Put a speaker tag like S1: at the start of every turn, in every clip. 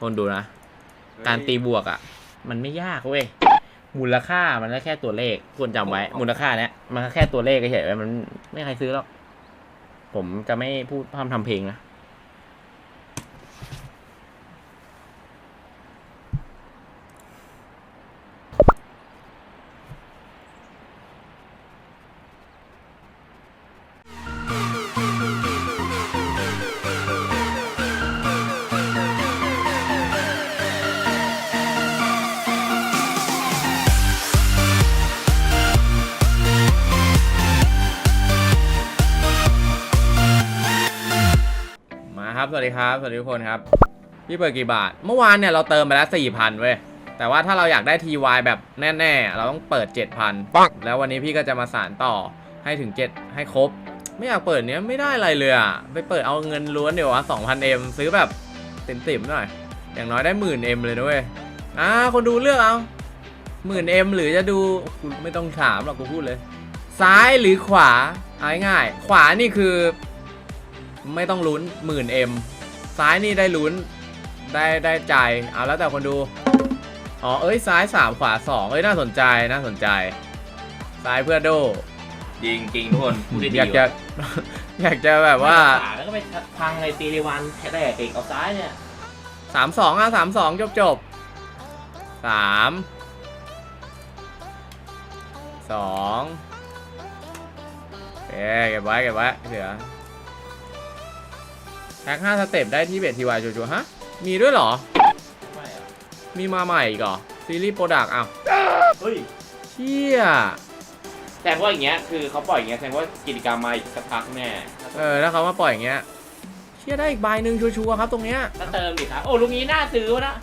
S1: คนดูนะ การตีบวกอะ มันไม่ยากเว้ย มูลค่ามันก็แค่ตัวเลขควรจำไว้ มูลค่าเนี้ยมันก็แค่ตัวเลขเฉยๆมันไม่มีใครซื้อหรอก ผมจะไม่พูดพร่ำทำเพลงนะ ครับ สวัสดีครับ สวัสดีทุกคนครับ พี่เปิดกี่บาท เมื่อวานเนี่ยเราเติมไปแล้วสี่พันเว้ย แต่ว่าถ้าเราอยากได้ TY แบบแน่ๆ เราต้องเปิด 7,000ปังแล้ววันนี้พี่ก็จะมาสารต่อให้ถึง 7 ให้ครบ ไม่อยากเปิดเนี้ยไม่ได้อะไรเลยอะไปเปิดเอาเงินล้วนเดี๋ยววะ 2,000M ซื้อแบบติ่มๆหน่อย อย่างน้อยได้หมื่น M เลยนะเว้ยอ่าคนดูเลือกเอาหมื่น M หรือจะดูกูไม่ต้องถามหรอกกูพูดเลย ซ้ายหรือขวาเอาง่ายๆขวานี่คือ ไม่ต้องลุ้นหมื่น M ซ้ายนี่ได้ลุ้นได้ได้ใจเอาแล้วแต่คนดู อ๋อ เอ้ยซ้าย 3 ขวา 2 เอ้ยน่าสนใจน่าสนใจ ซ้ายเพื่อโด
S2: จริงจริงทุกคนพูดได้ดี
S1: อยากจะ อยากจะแบบว่า
S2: ขแล้วก็ไปพังในตีริวันแค่แรกเองเอาซ้ายเนี่ย
S1: 3 2อะ3 2จบจบสามสองเอ๊เก็บไว้เก็บไว้เดี๋ยว แท็ก5สเต็ปได้ที่เบททีวายชัวร์ๆฮะ มีด้วยเหรอ
S2: ไม่อะ
S1: มีมาใหม่อีกเหรอ ซีรีส์โปรดักต์อ้าว
S2: เฮ้ย
S1: เชี่ย
S2: แสดงว่าอย่างเงี้ยคือเขาปล่อยอย่างเงี้ยแสดงว่ากิจกรรมมาอีกสักพักแน่
S1: เออถ้าเขามาปล่อยอย่างเงี้ยเชี่ยได้อีกใบหนึ่งชัวร์ๆครับตรงเนี้ย
S2: ถ้าเติมดิครับโอ้ลุงนี้น่าซื้อวะนะ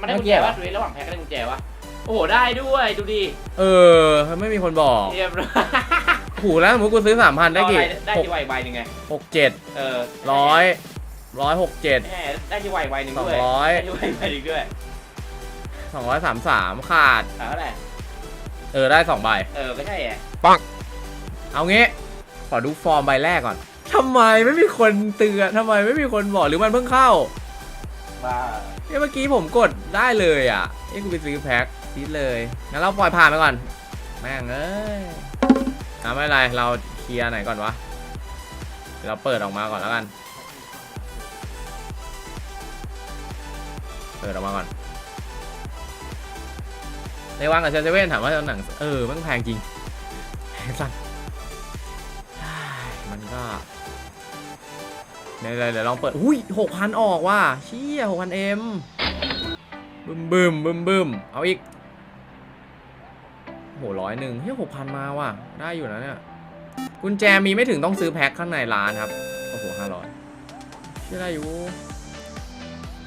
S2: มันได้กุญแจ
S1: น่าเกลียด
S2: วะดูดิระหว่างแพ็คก็ได้กุญแจวะโอ้โหได้ด้วยดูดิ
S1: เออไม่มีคนบอก
S2: เรียบร้อย
S1: ถูกแล้วสมมติกูซื้อสามพันได้กี่
S2: ได้
S1: หก
S2: ที่ไวใบหนึ่งไง
S1: หกเจ็ด
S2: เออ
S1: ร้อย ร้อยหกเจ็ด
S2: แหมได้ที่ไวใบหนึ่งด้วย
S1: สองร้อย
S2: ได้ที่ไวใบหนึ่งด้วย
S1: สองร้อยสามสามขาด
S2: อะเท่าไหร่
S1: เออ ได้สองใบ
S2: เออไม่ใช่ไง
S1: เอางี้ ขอดูฟอร์มใบแรกก่อนทำไมไม่มีคนเตือนทำไมไม่มีคนบอกหรือมันเพิ่งเข้า
S2: บ้า
S1: เนี่ยเมื่อกี้ผมกดได้เลยอะเอ้กูไปซื้อแพ็คซีดเลยงั้นเราปล่อยผ่านไปก่อน แม่งเอ้ยอะไม่เป็นไร เราเคลียร์ไหนก่อนวะเดี๋ยวเราเปิดออกมาก่อนแล้วกัน เปิดออกมาก่อนในวังกับเซเว่นถามว่าหนังเออมันแพงจริงแพงสั่นมันก็เดี๋ยวเดี๋ยวลองเปิดอุ้ยหกพันออกว่ะเชี่ยหกพันเอ็มบึมบึมบึมบึมเอาอีกโหร้อยหนึ่งเฮ้ยหกพันมาว่ะ ได้อยู่นะเนี่ยกุญแจมีไม่ถึงต้องซื้อแพ็คข้างในร้านครับ โอ้โหห้าร้อยเชื่อได้อยู่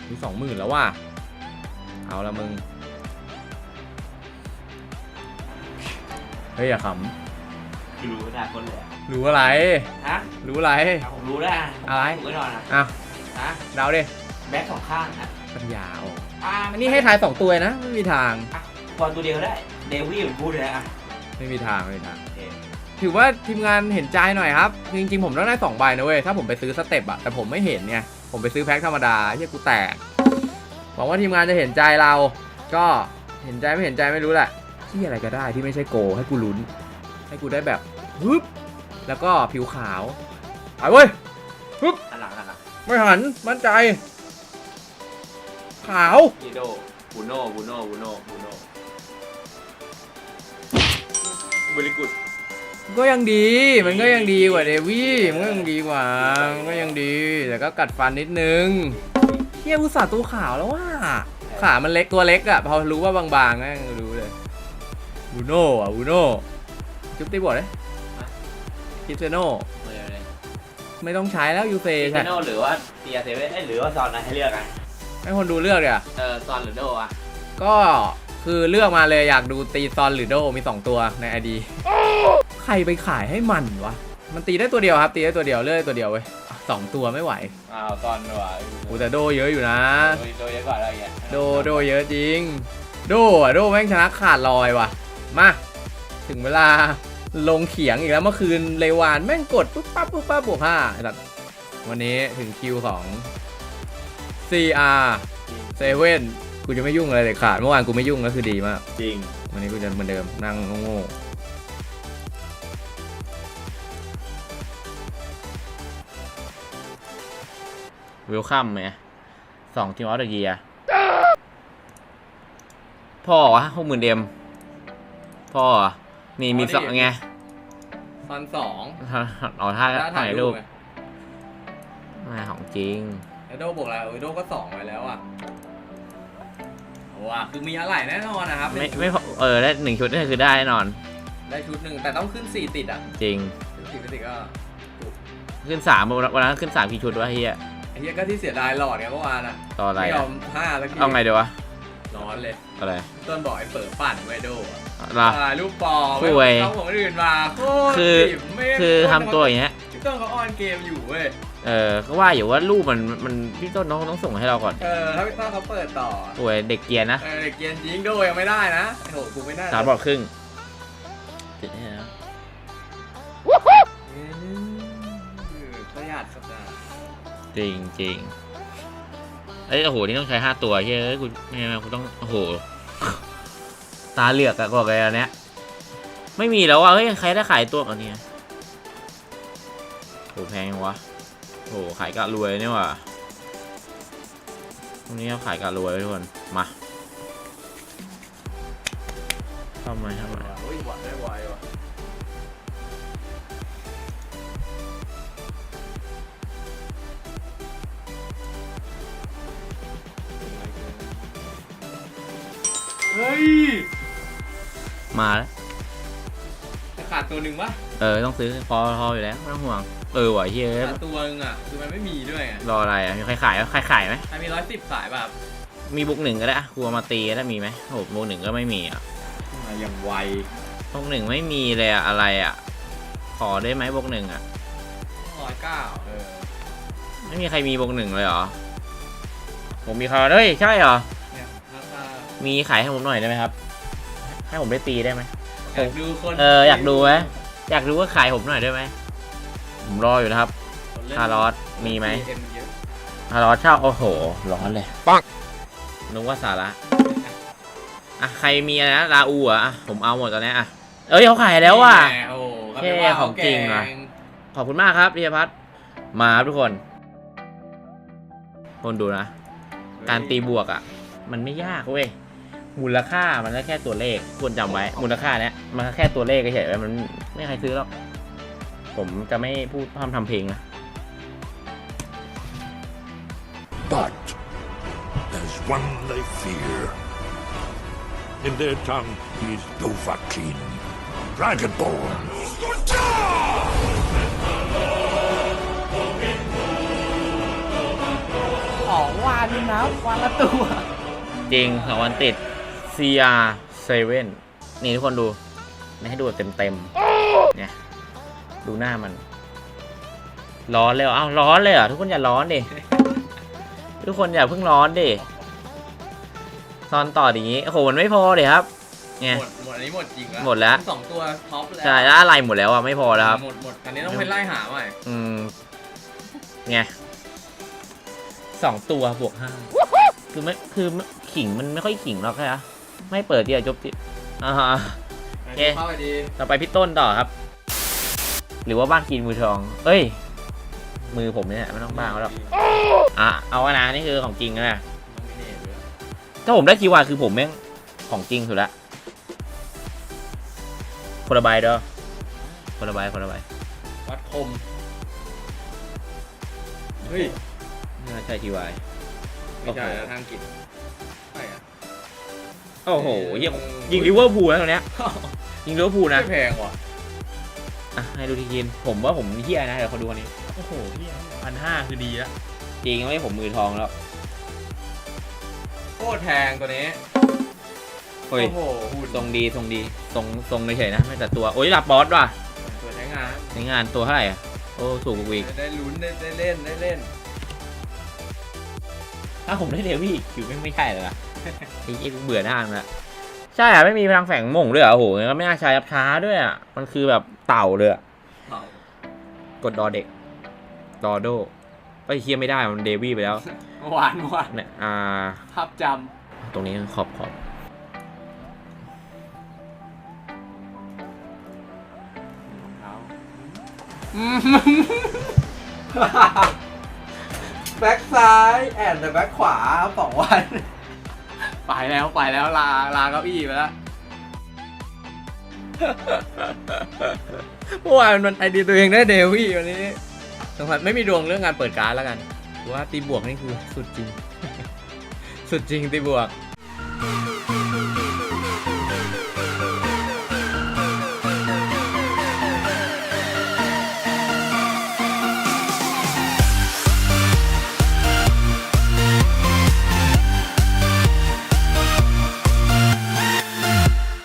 S1: มีสองหมื่นแล้วว่ะ เอาละมึง เฮ้ยอย่าข
S2: คือรู้ได้คนเลยอะำ
S1: รู้อะไร
S2: ฮะ
S1: รู้อะไร
S2: อะผมรู้แล้ว
S1: อะไร
S2: ถูกแน่นอนอะ
S1: อ้าว
S2: ฮะ
S1: เดาดิ
S2: แบ็คสองข้างอะ
S1: ปัญญาออก
S2: อ่า
S1: อันนี้ให้ทายสองตัวนะ ไม่มีทาง
S2: บอลตัวเดียวได้ เดวี่ผมพูดเลยนะอะ
S1: ไม่มีทางไม่มีทาง
S2: โอเค
S1: ถือว่าทีมงานเห็นใจหน่อยครับจริงๆผมต้องได้2ใบนะเว้ยถ้าผมไปซื้อสเต็ปอะแต่ผมไม่เห็นไงผมไปซื้อแพ็คธรรมดาเฮียกูแตกห วังว่าทีมงานจะเห็นใจเรา ก็เห็นใจไม่เห็นใจไม่รู้แหละที่อะไรก็ได้ที่ไม่ใช่โก ให้กูลุ้น ให้กูได้แบบฮึบแล้วก็ผิวขาวไปเว้ย
S2: อันหลังอันหลัง
S1: ไม่หันมั่นใจ ขาว
S2: ยีโดบูโน่บูโน่บูโน่บูโน่บริกุด
S1: ก็ยังดี มันก็ยังดีกว่าเดวี่มันก็ยังดีกว่า มันก็ยังดี แต่ก็กัดฟันนิดนึงเฮียอุตส่าห์ตัวขาวแล้วว่าขามันเล็กตัวเล็กอะพอรู้ว่าบางๆนะรู้เลยบูโน่อะบูโน่จุ๊บตีบอดเลยคริสเตยโน่
S2: เลยเลย
S1: ไม่ต้องใช้แล้วยูเซ
S2: เซ
S1: ใช่
S2: โน่หรือว่าเตียเซเว่นหรือว่าซอนนะให้เลือกอะ
S1: ให้คนดูเลือกเลยอะ
S2: เออซอนหรือโดอะ
S1: ก็คือเลือกมาเลยอยากดูตีซอนหรือโดมี 2 ตัวในไอดีใครไปขายให้มันวะมันตีได้ตัวเดียวครับ ตีได้ตัวเดียวเลือกได้ตัวเดียวเว้ย สองตัวไม่ไหว
S2: อ้าวซอนด้วย
S1: โอ้แต่โดเยอะอยู่นะ
S2: โดยโดยเยอะกว่าอะไรเงี้ย
S1: โดโดเยอะจริง โดอะโดแม่งชนะขาดลอยว่ะ มา ถึงเวลาลงเขียงอีกแล้วเมื่อคืนเลวานแม่งกดปุ๊บปั๊บปุ๊บปั๊บบวกห้าไอ้สัตว์วันนี้ถึงคิวของ CR เซเว่นกูจะไม่ยุ่งอะไรเลยขาดเมื่อวานกูไม่ยุ่งก็คือดีมาก
S2: จริง
S1: วันนี้กูจะเหมือนเดิมนั่งโง่
S2: วิลคัมไหมสองทีมออสเดอะเยียพ่อวะหกหมื่นเดมพ่อเหรอนี่มีสองไง
S1: ๆตอนสอง
S2: อ๋อท่า
S1: แล้ว
S2: ถ่ายรูป
S1: ไง
S2: มาของจริง
S1: แล้วโดบอกแล้วเออโดก็สองไปแล้วอะโอ้อะคือมีอะไรแน่นอนนะครับ
S2: ไม่
S1: เป็นชุด
S2: ไม่พอเออได้หนึ่งชุดนี่คือได้แน่นอน
S1: ได้ชุดหนึ่งแต่ต้องขึ้นสี่ติดอะ
S2: จริง
S1: ขึ้นสี่ไม่ติดก็
S2: ขึ้นสามวันนั้นขึ้นสามกี่ชุดวะเฮีย
S1: ไอ้ เหี้ยก็ที่เสียดายหลอดไงเมื่อวานอะ
S2: ต่ออะไร
S1: ไม่ย
S2: อะ
S1: อมห้าแล้วที
S2: เอาไงดีวะ
S1: ร้อนเลย
S2: อะไร
S1: ต้นบอกไอ้เปิดปั่นไวโดอะ
S2: ล่ะ
S1: อ่าลูกปอ
S2: ป่วย
S1: เขาของคนอื่นมาโคตร
S2: คือ
S1: ดิบไม่
S2: คือทำตัวอย่างเงี้ย
S1: พี่ต้นเขาออนเกมอยู่เว้ย
S2: เออก็ว่าอยู่ว่ารูปมันมันพี่ต้นน้องต้องส่งให้เราก่อน
S1: เออถ้าถ้าเขาเปิดต่อ
S2: ป่วยเด็กเกียร์นะ
S1: เออเด็กเกียนยิงโดยังไม่ได้นะโอ้โหกูไม่ได้
S2: สามบอดครึ่งติดให้แล้ จริงจริงเอ้ยโอ้โหนี่ต้องใช้ห้าตัวเฮ้ยเอ้ยกูไม่ไม่กูต้องโอ้โหตาเหลือกอะบอกเลยอันเนี้ยไม่มีแล้วอะเฮ้ยใครได้ขายตัวกันเนี่ยโหแพงวะโหขายกะรวยเนี่ยว่ะตรงนี้เขาขายกะรวยทุกคนมาทำไมทำไม
S1: โอ้ยหวัดได้ไวว่ะ เฮ้ย
S2: มาแล้ว
S1: จะขาดตัวหนึ่งปะ
S2: เออต้องซื้อพอพออยู่แล้วไม่ต้องห่วงเออไหวเฮ้ย
S1: ขาดตัวหนึงอะคือมันไม่มีด้วยไง
S2: รออะไรอะมีใครขายไหมใครขายไหม
S1: ใครมีร้อยสิบขายแบบ
S2: มีบุกหนึ่งก็ได้อะครูเอามาตีก็ได้มีไหมโอ้โหบุกหนึ่งก็ไม่มีอะ
S1: มาอย่างไว
S2: บุกหนึ่งไม่มีเลยอะอะไรอะขอได้ไหมบุกหนึ่งอะ
S1: ร้อยเก้าเออ
S2: ไม่มีใครมีบุกหนึ่งเลยเหรอผมมีใครเฮ้ยใช่เหรอ
S1: เนี่ยราคา
S2: มีขายให้ผมหน่อยได้ไหมครับ ให้ผมได้ตีได้ไหม
S1: อยากดูคน
S2: เอออยากดูไหมอยากรู้ว่าขายผมหน่อยได้ไหมผมรออยู่นะครับ
S1: คนเล่น
S2: คาร์ลอสมีไหม
S1: เอ็เยอะ
S2: คาร์ลอสเช่าโอ้โห ร้อนเลยปังนึกว่าสาระอะใครมีอะไรนะลาอูเหรอะผมเอาหมดตอนเนี้ยอะเอ้ยเขาขายแล้วว่ะ
S1: แหมโอ้โห
S2: เท่
S1: ก็เป็นว่า
S2: ของจริง
S1: แก
S2: ว่ะขอบคุณมากครับพิยพัฒน์มาครับทุกคน คนดูนะ การตีบวกอะ มันไม่ยากเว้ย มูลค่ามันก็แค่ตัวเลขควรจำไว้ มูลค่าเนี้ยมันก็แค่ตัวเลขเฉยๆมันไม่มีใครซื้อหรอกผมจะไม่พูดพร่ำทำเพลงนะ
S3: But there's one they fear. In their tongue, he's Dovahkiin, Dragonborn.
S1: ของวันนะวันละตัว
S2: จริงสองวันติด CR7 นี่ทุกคนดู ไม่ให้ดูเต็มเต็มๆเนี่ยดูหน้ามัน ร้อนเลยเหรออ้าวร้อนเลยเหรอทุกคนอย่าร้อนดิ ทุกคนอย่าเพิ่งร้อนดิตอนต่ออย่างนี้โอ้โหมันไม่พอเลยครับไง
S1: หมดหมดอันนี้หมดจริงแล้ว
S2: หมดแล้ว
S1: สองตัวท็อปแล้ว
S2: ใช่แล้วอะไรหมดแล้วอะไม่พอแล้วครับ
S1: หมดหมดอันนี้ต้องไปไล่หาใหม่
S2: อืมไงสองตัวบวกห้าคือไม่คือขิงมันไม่ค่อยขิงหรอกใช่ไหม ไม่เปิดที่จะจบที่อ่าฮะ โอเค
S1: เข้าไปดี
S2: ต่อไปพี่ต้นต่อครับ หรือว่าบ้านกินมือทอง เอ้ย มือผมเนี่ยไม่ต้องบ้าเขาหรอกอะเอาอะนะนี่คือของจริงนะ
S1: น้องมิเน่ด้วย
S2: ถ้าผมได้คีย์วาร์ดคือผมแม่งของจริงสุดละคนละใบเด้อคนละใบคนละใบ
S1: วัดคม เฮ้ย
S2: น่าใช่คีย์วาร์ด
S1: ไม่ใช่นะทางกิจใช่อะ
S2: โอ้โหเหี้ยยิงลิเวอร์พูลนะตรงเนี้ยยิงลิเวอร์พูลนะ
S1: ไม่แพงว่ะ
S2: อะให้ดูทีกิน ผมว่าผมเฮียนะเดี๋ยวคนดูคนนี้ โอ้โหเฮียพันห้าคือดีแล้วจริงไม่ผมมือทองแล้ว
S1: โคตรแพงตัวนี้
S2: เฮ้ย
S1: โอ้โหหุ่น
S2: ทรงดีทรงดีทรงทรงเฉยๆนะไม่แต่ตัวโอ้ยรับบอสว่ะ
S1: ตัวใช้งาน
S2: ในงานตัวเท่าไหร่อะโอ้สูงกว่ากูอีก
S1: ได้ลุ้นได้ได้เล่นได้เล่น
S2: ถ้าผมได้เดวี่คิวไม่ไม่ใช่เลยล่ะ ไอ้เหี้ยกูเบื่อหน้ามันละใช่อะไม่มีพลังแฝงม่งด้วยเหรอโอ้โหงั้นก็ไม่น่าใช้ยับช้าด้วยอะมันคือแบบเต่าเลยอะกดดอเด็กดอโดไปเคียไม่ได้มันเดวี่ไปแล้ว
S1: เมื่อวานเมื่อวาน
S2: เนี่ยอ่า
S1: ภาพจ
S2: ตรงนี้ขอบขอบำ
S1: แบ็คซ้าย แอนแต่แบ็คขวาสองวัน ไปแล้วไปแล้วลาลาเก้าอี้ไปแล้วเมื่อวานมันไอเดียตัวเองได้เดวี่วันนี้สงสัยไม่มีดวงเรื่องการเปิดการ์ดแล้วกันว่าตีบวกนี่คือสุดจริง สุดจริงตีบวก